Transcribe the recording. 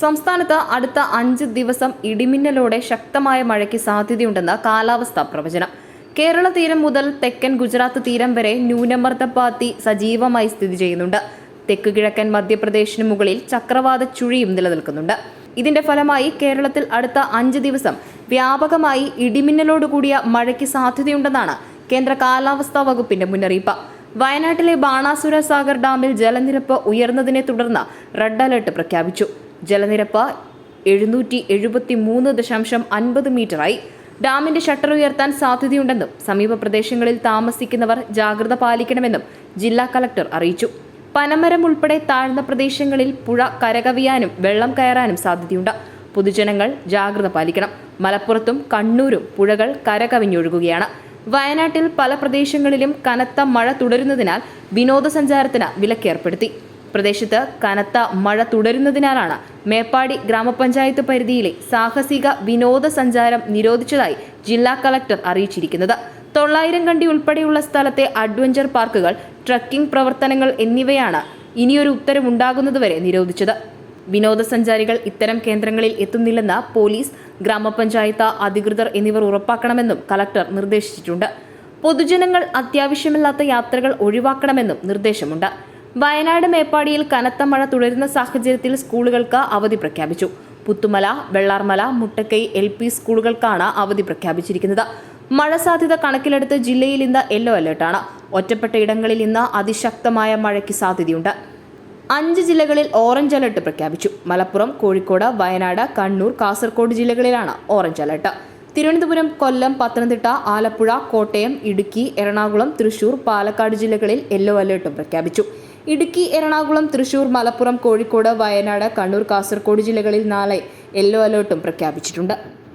സംസ്ഥാനത്ത് അടുത്ത അഞ്ച് ദിവസം ഇടിമിന്നലോടെ ശക്തമായ മഴയ്ക്ക് സാധ്യതയുണ്ടെന്ന് കാലാവസ്ഥാ പ്രവചനം. കേരള തീരം മുതൽ തെക്കൻ ഗുജറാത്ത് തീരം വരെ ന്യൂനമർദ്ദപാത്തി സജീവമായി സ്ഥിതി ചെയ്യുന്നുണ്ട്. തെക്ക് കിഴക്കൻ മധ്യപ്രദേശിന് മുകളിൽ ചക്രവാത ചുഴിയും നിലനിൽക്കുന്നുണ്ട്. ഇതിന്റെ ഫലമായി കേരളത്തിൽ അടുത്ത അഞ്ച് ദിവസം വ്യാപകമായി ഇടിമിന്നലോടുകൂടിയ മഴയ്ക്ക് സാധ്യതയുണ്ടെന്നാണ് കേന്ദ്ര കാലാവസ്ഥാ വകുപ്പിന്റെ മുന്നറിയിപ്പ്. വയനാട്ടിലെ ബാണാസുര സാഗർ ഡാമിൽ ജലനിരപ്പ് ഉയർന്നതിനെ തുടർന്ന് റെഡ് അലർട്ട് പ്രഖ്യാപിച്ചു. ജലനിരപ്പ് എഴുന്നൂറ്റി എഴുപത്തി മൂന്ന് ദശാംശം അൻപത് മീറ്ററായി. ഡാമിന്റെ ഷട്ടർ ഉയർത്താൻ സാധ്യതയുണ്ടെന്നും സമീപ പ്രദേശങ്ങളിൽ താമസിക്കുന്നവർ ജാഗ്രത പാലിക്കണമെന്നും ജില്ലാ കളക്ടർ അറിയിച്ചു. പനമരം ഉൾപ്പെടെ താഴ്ന്ന പ്രദേശങ്ങളിൽ പുഴ കരകവിയാനും വെള്ളം കയറാനും സാധ്യതയുണ്ട്. പൊതുജനങ്ങൾ ജാഗ്രത പാലിക്കണം. മലപ്പുറത്തും കണ്ണൂരും പുഴകൾ കരകവിഞ്ഞൊഴുകുകയാണ്. വയനാട്ടിൽ പല പ്രദേശങ്ങളിലും കനത്ത മഴ തുടരുന്നതിനാൽ വിനോദസഞ്ചാരത്തിന് വിലക്കേർപ്പെടുത്തി. പ്രദേശത്ത് കനത്ത മഴ തുടരുന്നതിനാലാണ് മേപ്പാടി ഗ്രാമപഞ്ചായത്ത് പരിധിയിലെ സാഹസിക വിനോദസഞ്ചാരം നിരോധിച്ചതായി ജില്ലാ കളക്ടർ അറിയിച്ചിരിക്കുന്നത്. തൊള്ളായിരം കണ്ടി ഉൾപ്പെടെയുള്ള സ്ഥലത്തെ അഡ്വഞ്ചർ പാർക്കുകൾ ട്രക്കിംഗ് പ്രവർത്തനങ്ങൾ എന്നിവയാണ് ഇനിയൊരു ഉത്തരവുണ്ടാകുന്നതുവരെ നിരോധിച്ചത്. വിനോദസഞ്ചാരികൾ ഇത്തരം കേന്ദ്രങ്ങളിൽ എത്തുന്നില്ലെന്ന് പോലീസ് ഗ്രാമപഞ്ചായത്ത് അധികൃതർ എന്നിവർ ഉറപ്പാക്കണമെന്നും കളക്ടർ നിർദ്ദേശിച്ചിട്ടുണ്ട്. പൊതുജനങ്ങൾ അത്യാവശ്യമില്ലാത്ത യാത്രകൾ ഒഴിവാക്കണമെന്നും നിർദ്ദേശമുണ്ട്. വയനാട് മേപ്പാടിയിൽ കനത്ത മഴ തുടരുന്ന സാഹചര്യത്തിൽ സ്കൂളുകൾക്ക് അവധി പ്രഖ്യാപിച്ചു. പുത്തുമല വെള്ളാർമല മുട്ടക്കൈ എൽ പി സ്കൂളുകൾക്കാണ് അവധി പ്രഖ്യാപിച്ചിരിക്കുന്നത്. മഴ സാധ്യത കണക്കിലെടുത്ത് ജില്ലയിൽ ഇന്ന് യെല്ലോ അലേർട്ടാണ് ഒറ്റപ്പെട്ട ഇടങ്ങളിൽ ഇന്ന് അതിശക്തമായ മഴയ്ക്ക് സാധ്യതയുണ്ട്. അഞ്ച് ജില്ലകളിൽ ഓറഞ്ച് അലർട്ട് പ്രഖ്യാപിച്ചു. മലപ്പുറം കോഴിക്കോട് വയനാട് കണ്ണൂർ കാസർഗോഡ് ജില്ലകളിലാണ് ഓറഞ്ച് അലർട്ട്. തിരുവനന്തപുരം കൊല്ലം പത്തനംതിട്ട ആലപ്പുഴ കോട്ടയം ഇടുക്കി എറണാകുളം തൃശൂർ പാലക്കാട് ജില്ലകളിൽ യെല്ലോ അലേർട്ടും പ്രഖ്യാപിച്ചു. ഇടുക്കി എറണാകുളം തൃശൂർ മലപ്പുറം കോഴിക്കോട് വയനാട് കണ്ണൂർ കാസർഗോഡ് ജില്ലകളിൽ നാളെ യെല്ലോ അലേർട്ടും പ്രഖ്യാപിച്ചിട്ടുണ്ട്.